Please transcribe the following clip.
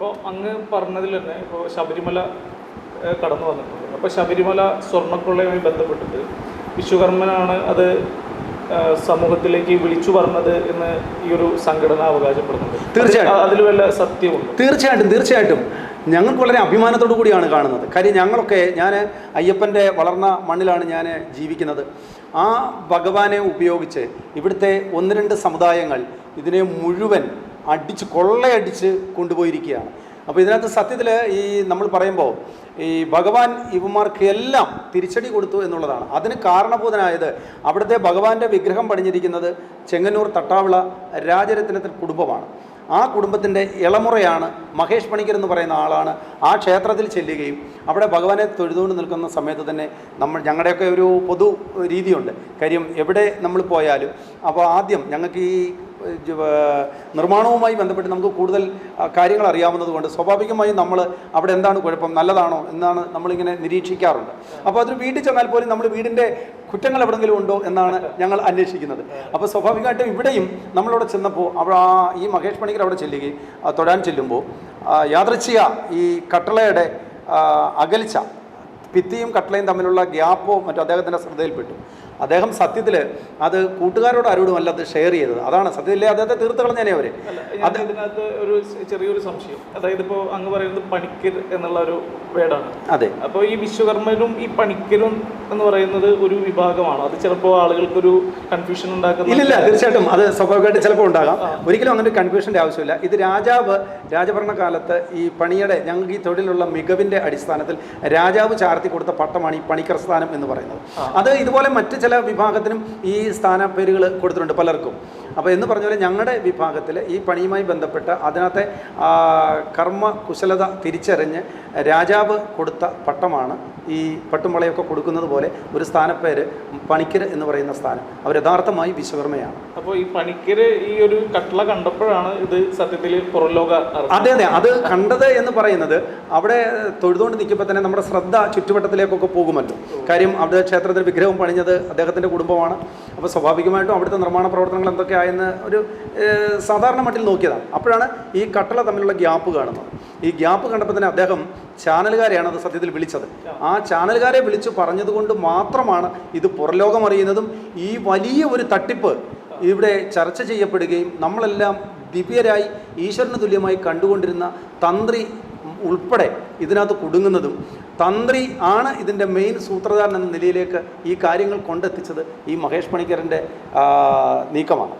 ഇപ്പോൾ അങ്ങ് പറഞ്ഞതിൽ തന്നെ ഇപ്പോൾ ശബരിമല കടന്നു വന്നിട്ടുണ്ട്. അപ്പോൾ ശബരിമല സ്വർണക്കൊള്ളയുമായി ബന്ധപ്പെട്ടിട്ട് വിശ്വകർമ്മനാണ് അത് സമൂഹത്തിലേക്ക് വിളിച്ചു പറഞ്ഞത് എന്ന് ഈ ഒരു സംഘടന അവകാശപ്പെടുന്നുണ്ട്. തീർച്ചയായിട്ടും. അത് അതിൽ വല്ല സത്യമുണ്ട് തീർച്ചയായിട്ടും തീർച്ചയായിട്ടും. ഞങ്ങൾക്ക് വളരെ അഭിമാനത്തോടു കൂടിയാണ് കാണുന്നത്. കാര്യം ഞങ്ങളൊക്കെ ഞാൻ അയ്യപ്പന്റെ വളർന്ന മണ്ണിലാണ് ഞാൻ ജീവിക്കുന്നത്. ആ ഭഗവാനെ ഉപയോഗിച്ച് ഇവിടുത്തെ ഒന്ന് രണ്ട് സമുദായങ്ങൾ ഇതിനെ മുഴുവൻ അടിച്ച് കൊള്ളയടിച്ച് കൊണ്ടുപോയിരിക്കുകയാണ്. അപ്പോൾ ഇതിനകത്ത് സത്യത്തിൽ ഈ നമ്മൾ പറയുമ്പോൾ ഈ ഭഗവാൻ ഇവന്മാർക്ക് എല്ലാം തിരിച്ചടി കൊടുത്തു എന്നുള്ളതാണ്. അതിന് കാരണഭൂതനായത് അവിടുത്തെ ഭഗവാന്റെ വിഗ്രഹം പണിഞ്ഞിരിക്കുന്നത് ചെങ്ങന്നൂർ തട്ടാവിള രാജരത്നത്തിൽ കുടുംബമാണ്. ആ കുടുംബത്തിന്റെ ഇളമുറയാണ് മഹേഷ് പണിക്കർ എന്ന് പറയുന്ന ആളാണ് ആ ക്ഷേത്രത്തിൽ ചെല്ലുകയും അവിടെ ഭഗവാനെ തൊഴുതുകൊണ്ട് നിൽക്കുന്ന സമയത്ത് തന്നെ നമ്മൾ ഞങ്ങളുടെയൊക്കെ ഒരു പൊതു രീതിയുണ്ട്. കാര്യം എവിടെ നമ്മൾ പോയാലും അപ്പോൾ ആദ്യം ഞങ്ങൾക്ക് ഈ നിർമ്മാണവുമായി ബന്ധപ്പെട്ട് നമുക്ക് കൂടുതൽ കാര്യങ്ങൾ അറിയാവുന്നതുകൊണ്ട് സ്വാഭാവികമായും നമ്മൾ അവിടെ എന്താണ് കുഴപ്പം നല്ലതാണോ എന്നാണ് നമ്മളിങ്ങനെ നിരീക്ഷിക്കാറുണ്ട്. അപ്പോൾ അതൊരു വീട്ടിൽ ചെന്നാൽ പോലും നമ്മൾ വീടിന്റെ കുറ്റങ്ങൾ എവിടെങ്കിലും ഉണ്ടോ എന്നാണ് ഞങ്ങൾ അന്വേഷിക്കുന്നത്. അപ്പോൾ സ്വാഭാവികമായിട്ടും ഇവിടെയും നമ്മളവിടെ ചെന്നപ്പോൾ അവിടെ ആ ഈ മഹേഷ് പണിക്കർ അവിടെ ചെല്ലുകയും തൊഴാൻ ചെല്ലുമ്പോൾ യാദൃച്ഛിക ഈ കട്ടളയുടെ അകൽച്ച ഭിത്തിയും കട്ടളയും തമ്മിലുള്ള ഗ്യാപ്പോ മറ്റോ അദ്ദേഹത്തിന്റെ ശ്രദ്ധയിൽപ്പെട്ടു. അദ്ദേഹം സത്യത്തിൽ അത് കൂട്ടുകാരോട് ആരോടും അല്ല അത് ഷെയർ ചെയ്തത്. അതാണ് സത്യത്തിൽ അദ്ദേഹത്തെ തീർത്ത് കളഞ്ഞേ അവർ. അതിനകത്ത് ഒരു ചെറിയൊരു സംശയം. അതായത് ഇപ്പോ അങ്ങ് പറയുന്നത് പണിക്കർ എന്നുള്ള ഒരു വേടാണ്. അതെ. അപ്പോൾ ഈ വിശ്വകർമ്മനും ഈ പണിക്കരും എന്ന് പറയുന്നത് ഒരു വിഭാഗമാണ്? അത് ചിലപ്പോൾ ആളുകൾക്കൊരു കൺഫ്യൂഷൻ ഉണ്ടാക്കുന്ന ഇല്ല തീർച്ചയായിട്ടും. അത് സ്വാഭാവികമായിട്ട് ചിലപ്പോൾ ഉണ്ടാകാം. ഒരിക്കലും അങ്ങനെ കൺഫ്യൂഷന്റെ ആവശ്യമില്ല. ഇത് രാജാവ് രാജഭരണകാലത്ത് ഈ പണിയുടെ ഞങ്ങൾക്ക് ഈ തൊഴിലുള്ള മികവിന്റെ അടിസ്ഥാനത്തിൽ രാജാവ് ചാർത്തി കൊടുത്ത പട്ടമാണ് ഈ പണിക്കർ സ്ഥാനം എന്ന് പറയുന്നത്. അത് ഇതുപോലെ മറ്റ് ചില വിഭാഗത്തിനും ഈ സ്ഥാന പേരുകൾ കൊടുത്തിട്ടുണ്ട് പലർക്കും. അപ്പോൾ എന്ന് പറഞ്ഞ പോലെ ഞങ്ങളുടെ വിഭാഗത്തിൽ ഈ പണിയുമായി ബന്ധപ്പെട്ട് അതിനകത്തെ കർമ്മ കുശലത തിരിച്ചറിഞ്ഞ് രാജാവ് കൊടുത്ത പട്ടമാണ് ഈ പട്ടുമ്പളയൊക്കെ കൊടുക്കുന്നത് പോലെ ഒരു സ്ഥാനപ്പേര് പണിക്കർ എന്ന് പറയുന്ന സ്ഥാനം. അവർ യഥാർത്ഥമായി വിശ്വകർമ്മയാണ്. അപ്പോൾ ഈ പണിക്കര് ഈ ഒരു കട്ടള കണ്ടപ്പോഴാണ് ഇത് സത്യത്തിൽ പുറലോക അതെ അതെ. അത് കണ്ടത് എന്ന് പറയുന്നത് അവിടെ തൊഴുതുകൊണ്ട് നിൽക്കുമ്പോൾ തന്നെ നമ്മുടെ ശ്രദ്ധ ചുറ്റുവട്ടത്തിലേക്കൊക്കെ പോകുമല്ലോ. കാര്യം അവിടെ ക്ഷേത്രത്തിൽ വിഗ്രഹം പണിഞ്ഞത് അദ്ദേഹത്തിന്റെ കുടുംബമാണ്. അപ്പോൾ സ്വാഭാവികമായിട്ടും അവിടുത്തെ നിർമ്മാണ പ്രവർത്തനങ്ങൾ എന്തൊക്കെയായെന്ന് ഒരു സാധാരണ മട്ടിൽ നോക്കിയതാണ്. അപ്പോഴാണ് ഈ കട്ടള തമ്മിലുള്ള ഗ്യാപ്പ് കാണുന്നത്. ഈ ഗ്യാപ്പ് കണ്ടപ്പോൾ തന്നെ അദ്ദേഹം ചാനലുകാരെയാണ് അത് സത്യത്തിൽ വിളിച്ചത്. ആ ചാനലുകാരെ വിളിച്ച് പറഞ്ഞതുകൊണ്ട് മാത്രമാണ് ഇത് പുറലോകം അറിയുന്നതും ഈ വലിയ ഒരു തട്ടിപ്പ് ഇവിടെ ചർച്ച ചെയ്യപ്പെടുകയും നമ്മളെല്ലാം ദിവ്യരായി ഈശ്വരന് തുല്യമായി കണ്ടുകൊണ്ടിരുന്ന തന്ത്രി ഉൾപ്പെടെ ഇതിനകത്ത് കുടുങ്ങുന്നതും തന്ത്രി ആണ് ഇതിന്റെ മെയിൻ സൂത്രധാരൻ എന്ന നിലയിലേക്ക് ഈ കാര്യങ്ങൾ കൊണ്ടെത്തിച്ചത് ഈ മഹേഷ് പണിക്കറിന്റെ നീക്കമാണ്.